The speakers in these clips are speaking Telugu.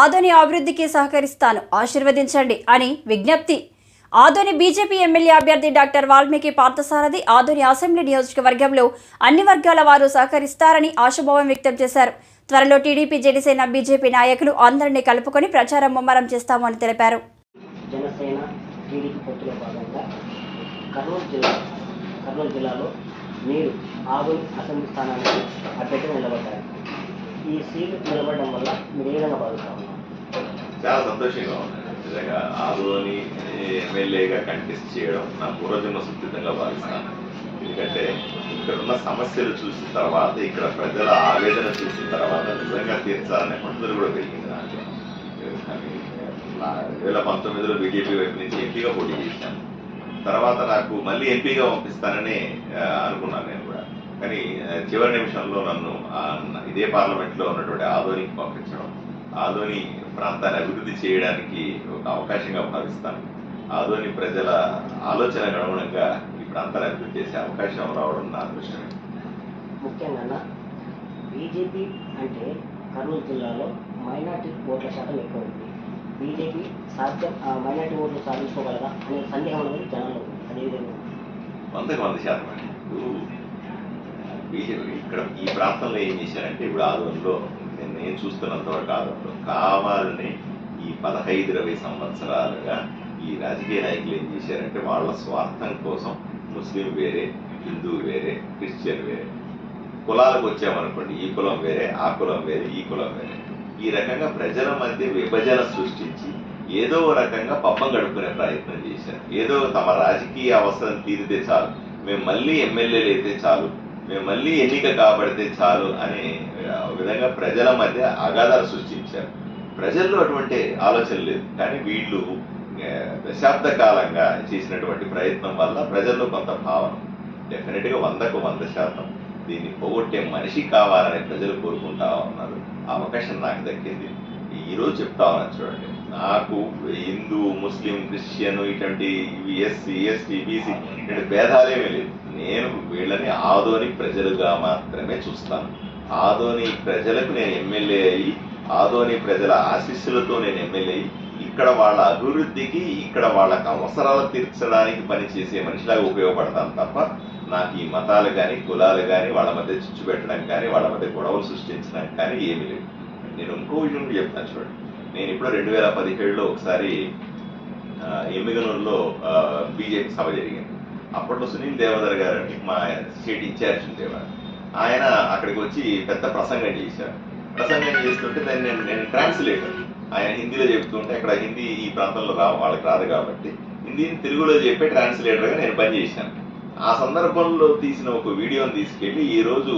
ఆదోని అభివృద్ధికి సహకరిస్తాను. ఆశీర్వదించండి అని విజ్ఞప్తి. ఆదోని బీజేపీ ఎమ్మెల్యే అభ్యర్థి డాక్టర్ వాల్మీకి పార్థసారథి ఆదోని అసెంబ్లీ నియోజకవర్గంలో అన్ని వర్గాల వారు సహకరిస్తారని ఆశాభావం వ్యక్తం చేశారు. త్వరలో టీడీపీ జనసేన బీజేపీ నాయకులు అందరినీ కలుపుకొని ప్రచారం ముమ్మరం చేస్తామని తెలిపారు. కర్నూలు జిల్లాలో మీరు ఆరు అసెంబ్లీ స్థానానికి అభ్యర్థిగా నిలబడ్డారు. ఈ సీట్ నిలబడడం వల్ల మీరు ఏ విధంగా చాలా సంతోషంగా ఉంది. నిజంగా ఆదోని ఎమ్మెల్యేగా కంటెస్ట్ చేయడం నా పూర్వజన్మ సుస్థితంగా భావిస్తాను. ఎందుకంటే ఇక్కడ ఉన్న సమస్యలు చూసిన తర్వాత ఇక్కడ ప్రజల ఆవేదన చూసిన తర్వాత నిజంగా తీర్చాలనే పట్టుదల కూడా పెరిగింది నాకు. రెండు వేల పంతొమ్మిదిలో బీజేపీ వైపు నుంచి ఎంపీగా పోటీ చేశాను. తర్వాత నాకు మళ్ళీ ఎంపీగా పంపిస్తానని అనుకున్నాను నేను కూడా. కానీ చివరి నిమిషంలో నన్ను ఇదే పార్లమెంట్లో ఉన్నటువంటి ఆదోనికి పంపించడం ఆదోని ప్రాంతాన్ని అభివృద్ధి చేయడానికి ఒక అవకాశంగా భావిస్తాను. ఆదోని ప్రజల ఆలోచనకు అనుగుణంగా ఈ ప్రాంతాన్ని అభివృద్ధి చేసే అవకాశం రావడం నా అదృష్టమే. ముఖ్యంగా బీజేపీ అంటే కర్నూలు జిల్లాలో మైనార్టీ ఓట్ల శాతం ఎక్కువ ఉంది. బీజేపీ సాధ్యం ఆ మైనార్టీ ఓట్లు సాధించుకోగలదా అనే సందేహం అనేది జనంలో అదేవిధంగా వందకు వంద శాతం వీళ్ళు ఇక్కడ ఈ ప్రాంతంలో ఏం చేశారంటే ఇప్పుడు ఆధ్వర్యంలో నేను చూస్తున్నంతవరకు చూస్తున్నంత వరకు కావాలని ఈ పదహైదు ఇరవై సంవత్సరాలుగా ఈ రాజకీయ నాయకులు ఏం చేశారంటే వాళ్ళ స్వార్థం కోసం ముస్లిం వేరే హిందూ వేరే క్రిస్టియన్ వేరే కులాలకు వచ్చామనుకోండి ఈ కులం వేరే ఆ కులం వేరే ఈ కులం వేరే. ఈ రకంగా ప్రజల మధ్య విభజన సృష్టించి ఏదో రకంగా పబ్బం గడుపుకునే ప్రయత్నం చేశారు. ఏదో తమ రాజకీయ అవసరం తీరితే చాలు. మేము మళ్ళీ ఎమ్మెల్యేలు అయితే చాలు. మేము మళ్ళీ ఎన్నిక కాబడితే చాలు అని విధంగా ప్రజల మధ్య అగాధాలు సృష్టించారు. ప్రజల్లో అటువంటి ఆలోచన లేదు. కానీ వీళ్ళు దశాబ్ద కాలంగా చేసినటువంటి ప్రయత్నం వల్ల ప్రజల్లో కొంత భావన. డెఫినెట్గా వందకు వంద శాతం దీన్ని పోగొట్టే మనిషి కావాలని ప్రజలు కోరుకుంటా ఉన్నారు. ఆ అవకాశం నాకు దక్కింది. ఈరోజు చెప్తా ఉన్నాను చూడండి. నాకు హిందూ ముస్లిం క్రిస్టియన్ ఇటువంటి ఇవి ఎస్సీ ఎస్టీ బీసీ ఇటువంటి భేదాలేమీ లేదు నేను వీళ్ళని ఆదోని ప్రజలుగా మాత్రమే చూస్తాను. ఆదోని ప్రజలకు నేను ఎమ్మెల్యే అయ్యి ఆదోని ప్రజల ఆశీస్సులతో నేను ఎమ్మెల్యే అయ్యి ఇక్కడ వాళ్ళ అభివృద్ధికి ఇక్కడ వాళ్ళకి అవసరాలు తీర్చడానికి పనిచేసే మనిషిలాగా ఉపయోగపడతాను తప్ప నాకు ఈ మతాలు కానీ కులాలు కానీ వాళ్ళ మధ్య చిచ్చు పెట్టడం కానీ వాళ్ళ మధ్య గొడవలు సృష్టించడానికి కానీ ఏమీ లేదు నేను ఇంకో విషయం కూడా చెప్తాను చూడండి. నేను ఇప్పుడు రెండు వేల పదిహేడులో ఒకసారి ఎమ్మిగనూరులో బీజేపీ సభ జరిగింది. అప్పట్లో సునీల్ దేవదర్ గారు అని మా స్టేట్ ఇన్ఛార్జ్ ఉండేవారు ఆయన అక్కడికి వచ్చి పెద్ద ప్రసంగం చేశారు. ప్రసంగం చేస్తుంటే దాన్ని నేను నేను ట్రాన్స్లేటర్ ఆయన హిందీలో చెప్తుంటే అక్కడ హిందీ ఈ ప్రాంతంలో రా వాళ్ళకి రాదు కాబట్టి హిందీని తెలుగులో చెప్పే ట్రాన్స్లేటర్గా నేను పనిచేశాను. ఆ సందర్భంలో తీసిన ఒక వీడియోని తీసుకెళ్ళి ఈరోజు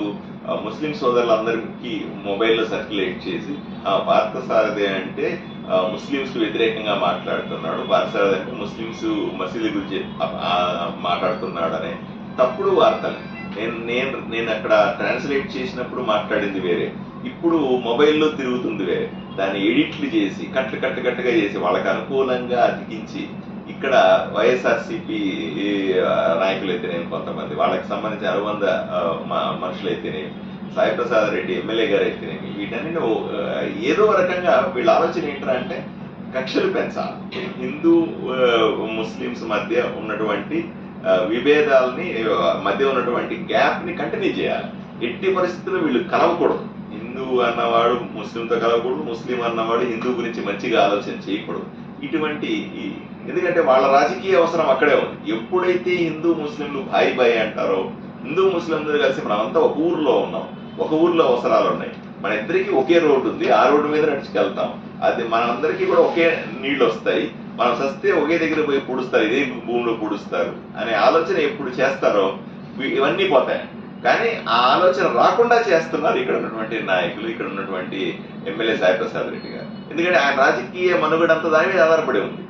ముస్లిం సోదరులందరికీ మొబైల్లో సర్క్యులేట్ చేసి ఆ సారథి అంటే ముస్లింస్ వ్యతిరేకంగా మాట్లాడుతున్నాడు పార్థసారథి అంటే ముస్లింస్ మసీదు గురించి ఆ, మాట్లాడుతున్నాడు అనే తప్పుడు వార్తలు. నేను నేను నేను అక్కడ ట్రాన్స్లేట్ చేసినప్పుడు మాట్లాడింది వేరే. ఇప్పుడు మొబైల్లో తిరుగుతుంది వేరే. దాన్ని ఎడిట్లు చేసి కట్టు కట్టు కట్టుగా చేసి వాళ్ళకి అనుకూలంగా అతికించి ఇక్కడ వైఎస్ఆర్సీపీ నాయకులు అయితేనేమి కొంతమంది? వాళ్ళకి సంబంధించిన అనుబంధ మ- మనుషులు అయితేనేమి సాయిప్రసాద్ రెడ్డి ఎమ్మెల్యే గారు అయితేనేమి వీటన్ని ఏదో రకంగా వీళ్ళ ఆలోచన ఏంటంటే అంటే కక్షలు పెంచాలి. హిందూ ముస్లిమ్స్ మధ్య ఉన్నటువంటి విభేదాలని మధ్య ఉన్నటువంటి గ్యాప్ని కంటిన్యూ చేయాలి. ఎట్టి పరిస్థితుల్లో వీళ్ళు కలవకూడదు. హిందూ అన్నవాడు ముస్లింతో కలవకూడదు ముస్లిం అన్నవాడు హిందూ గురించి మంచిగా ఆలోచన చేయకూడదు. ఇటువంటి ఎందుకంటే వాళ్ళ రాజకీయ అవసరం అక్కడే ఉంది. ఎప్పుడైతే హిందూ ముస్లింలు భాయి భాయి అంటారో హిందూ ముస్లింలు కలిసి మనమంతా ఒక ఊర్లో ఉన్నాం. ఒక ఊర్లో అవసరాలు ఉన్నాయి. మన ఇద్దరికి ఒకే రోడ్డు ఉంది. ఆ రోడ్డు మీద నడుచుకెళ్తాం. అది మనందరికీ కూడా ఒకే నీళ్ళు వస్తాయి. మనం సస్తే ఒకే దగ్గర పోయి పూడుస్తారు. ఇదే భూమిలో పూడుస్తారు అనే ఆలోచన ఎప్పుడు చేస్తారో ఇవన్నీ పోతాయి. కానీ ఆ ఆలోచన రాకుండా చేస్తున్నారు ఇక్కడ ఉన్నటువంటి నాయకులు ఇక్కడ ఉన్నటువంటి ఎమ్మెల్యే సాయిప్రసాద్ రెడ్డి గారు. ఎందుకంటే ఆయన రాజకీయ మనుగడంతా దాని మీద ఆధారపడి ఉంది.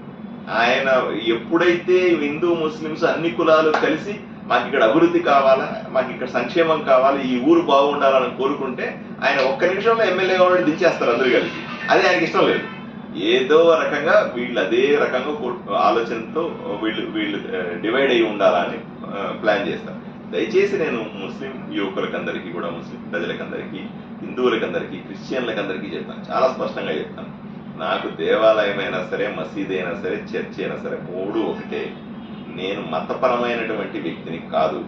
ఆయన ఎప్పుడైతే హిందూ ముస్లిమ్స్ అన్ని కులాలు కలిసి మాకు ఇక్కడ అభివృద్ధి కావాలా మాకు ఇక్కడ సంక్షేమం కావాలి ఈ ఊరు బాగుండాలని కోరుకుంటే ఆయన ఒక్క నిమిషంలో ఎమ్మెల్యే ఉండి దించేస్తారు అందరూ కలిసి. అది ఆయనకి ఇష్టం లేదు. ఏదో రకంగా వీళ్ళు అదే రకంగా కో- ఆలోచనతో వీళ్ళు వీళ్ళు డివైడ్ అయి ఉండాలని ప్లాన్ చేస్తారు. దయచేసి నేను ముస్లిం యువకులకందరికీ కూడా ముస్లిం ప్రజలకందరికీ హిందువులకందరికీ క్రిస్టియన్లకందరికీ చెప్తాను. చాలా స్పష్టంగా చెప్తాను. నాకు దేవాలయమైనా సరే మసీద్ అయినా సరే చర్చ్ అయినా సరే మూడు ఒకటే. నేను మతపరమైనటువంటి వ్యక్తిని కాదు.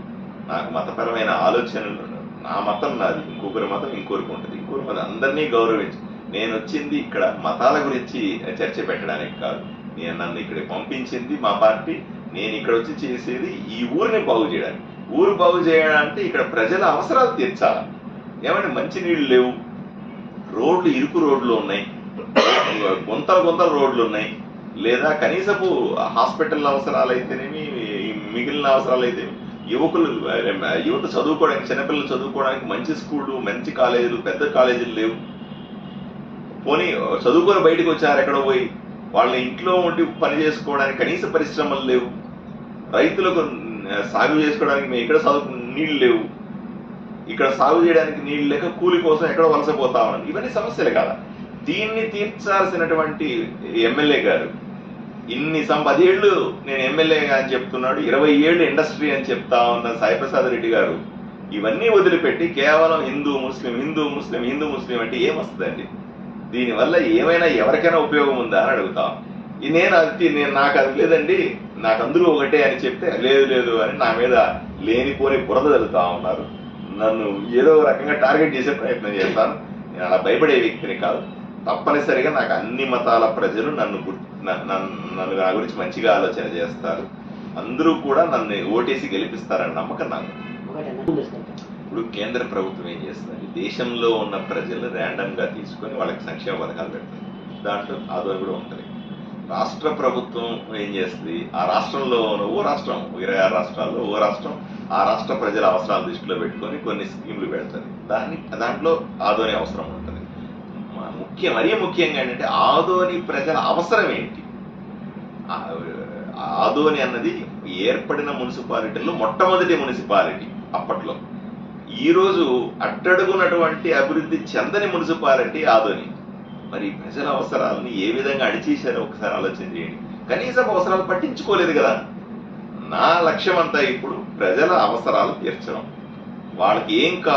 నాకు మతపరమైన ఆలోచనలు నా మతం నాది ఇంకొకరి మతం ఇంకొకరికి ఉంటుంది. ఇంకొకరి మతం అందరినీ గౌరవించి. నేను వచ్చింది ఇక్కడ మతాల గురించి చర్చ పెట్టడానికి కాదు. నేను నన్ను ఇక్కడ పంపించింది మా పార్టీ. నేను ఇక్కడ వచ్చి చేసేది ఈ ఊరిని బాగు చేయడానికి. ఊరు బాగు చేయాలంటే ఇక్కడ ప్రజల అవసరాలు తీర్చాలి. ఏమంటే మంచినీళ్ళు లేవు. రోడ్లు ఇరుకు రోడ్లు ఉన్నాయి. గుంతలు గుంతలు రోడ్లు ఉన్నాయి. లేదా కనీసపు హాస్పిటల్ అవసరాలు అయితేనేమి మిగిలిన అవసరాలు అయితే యువకులు యువత చదువుకోవడానికి చిన్నపిల్లలు చదువుకోవడానికి మంచి స్కూళ్ళు మంచి కాలేజీలు పెద్ద కాలేజీలు లేవు. పోనీ చదువుకొని బయటకు వచ్చారు ఎక్కడో పోయి వాళ్ళ ఇంట్లో ఉండి పని చేసుకోవడానికి కనీస పరిశ్రమలు లేవు. రైతులకు సాగు చేసుకోవడానికి మేము ఇక్కడ చదువు నీళ్ళు లేవు. ఇక్కడ సాగు చేయడానికి నీళ్ళు లేక కూలి కోసం ఎక్కడో వలసపోతా ఉన్నాం. ఇవన్నీ సమస్యలు కదా. దీన్ని తీర్చాల్సినటువంటి ఎమ్మెల్యే గారు. ఇన్ని సం పదేళ్ళు నేను ఎమ్మెల్యేగా అని చెప్తున్నాడు ఇరవై ఏళ్ళు ఇండస్ట్రీ అని చెప్తా ఉన్న సాయిప్రసాద్ రెడ్డి గారు. ఇవన్నీ వదిలిపెట్టి కేవలం హిందూ ముస్లిం హిందూ ముస్లిం హిందూ ముస్లిం అంటే ఏమొస్తుందండి దీనివల్ల ఏమైనా ఎవరికైనా ఉపయోగం ఉందా అని అడుగుతాం. నేను అది నేను నాకు అది లేదండి నాకు అందరూ ఒకటే అని చెప్తే లేదు లేదు అని నా మీద లేనిపోని బురద జరుగుతా ఉన్నారు. నన్ను ఏదో ఒక రకంగా టార్గెట్ చేసే ప్రయత్నం చేస్తాను. నేను అలా భయపడే వ్యక్తిని కాదు. తప్పనిసరిగా నాకు అన్ని మతాల ప్రజలు నన్ను నన్ను నా గురించి మంచిగా ఆలోచన చేస్తారు. అందరూ కూడా నన్ను ఓటేసి గెలిపిస్తారని నమ్మకం నాకు. ఇప్పుడు కేంద్ర ప్రభుత్వం ఏం చేస్తుంది? దేశంలో ఉన్న ప్రజలు ర్యాండమ్గా తీసుకొని వాళ్ళకి సంక్షేమ పథకాలు పెడుతుంది దాంట్లో ఆదోని కూడా ఉంటుంది. రాష్ట్ర ప్రభుత్వం ఏం చేస్తుంది? ఆ రాష్ట్రంలో ఉన్న ఓ రాష్ట్రం ఇరవై ఆరు రాష్ట్రాల్లో ఓ రాష్ట్రం ఆ రాష్ట్ర ప్రజల అవసరాలు దృష్టిలో పెట్టుకొని కొన్ని స్కీములు పెడుతుంది దాన్ని దాంట్లో ఆదోని అవసరం ఉంటుంది. ముఖ్యం మరీ ముఖ్యంగా ఏంటంటే ఆదోని ప్రజల అవసరం ఏంటి? ఆదోని అన్నది ఏర్పడిన మున్సిపాలిటీలో మొట్టమొదటి మున్సిపాలిటీ అప్పట్లో. ఈ రోజు అట్టడుగున్నటువంటి అభివృద్ధి చెందని మున్సిపాలిటీ ఆదోని. మరి ప్రజల అవసరాలను ఏ విధంగా అడిచేశారో ఒకసారి ఆలోచన చేయండి. కనీసం అవసరాలు పట్టించుకోలేదు కదా. నా లక్ష్యం అంతా ఇప్పుడు ప్రజల అవసరాలు తీర్చడం. వాళ్ళకి ఏం కావాలి